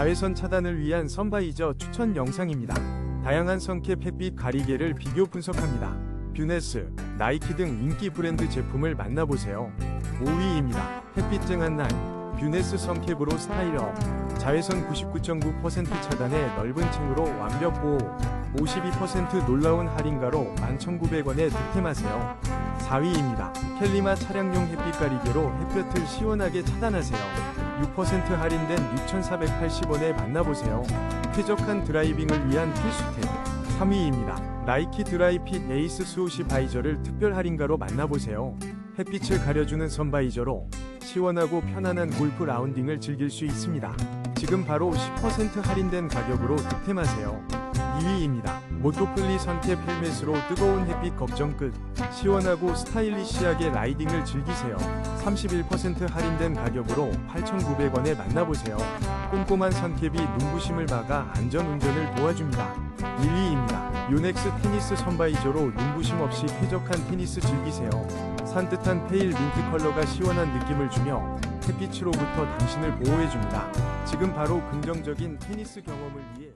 자외선 차단을 위한 선바이저 추천 영상입니다. 다양한 선캡 햇빛 가리개를 비교 분석합니다. 뷰네스, 나이키 등 인기 브랜드 제품을 만나보세요. 5위입니다. 햇빛증한 날, 뷰네스 선캡으로 스타일업. 자외선 99.9% 차단에 넓은 층으로 완벽 보호. 52% 놀라운 할인가로 11,900원에 득템하세요. 4위입니다. 켈리마 차량용 햇빛 가리개로 햇볕을 시원하게 차단하세요. 6% 할인된 6,480원에 만나보세요. 쾌적한 드라이빙을 위한 필수템. 3위입니다. 나이키 드라이핏 에이스 수호시 바이저를 특별 할인가로 만나보세요. 햇빛을 가려주는 선바이저로 시원하고 편안한 골프 라운딩을 즐길 수 있습니다. 지금 바로 10% 할인된 가격으로 득템하세요. 2위입니다. 모토플리 선캡 헬멧으로 뜨거운 햇빛 걱정 끝. 시원하고 스타일리시하게 라이딩을 즐기세요. 31% 할인된 가격으로 8,900원에 만나보세요. 꼼꼼한 선캡이 눈부심을 막아 안전 운전을 도와줍니다. 1위입니다. 요넥스 테니스 선바이저로 눈부심 없이 쾌적한 테니스 즐기세요. 산뜻한 페일 민트 컬러가 시원한 느낌을 주며 햇빛으로부터 당신을 보호해줍니다. 지금 바로 긍정적인 테니스 경험을 위해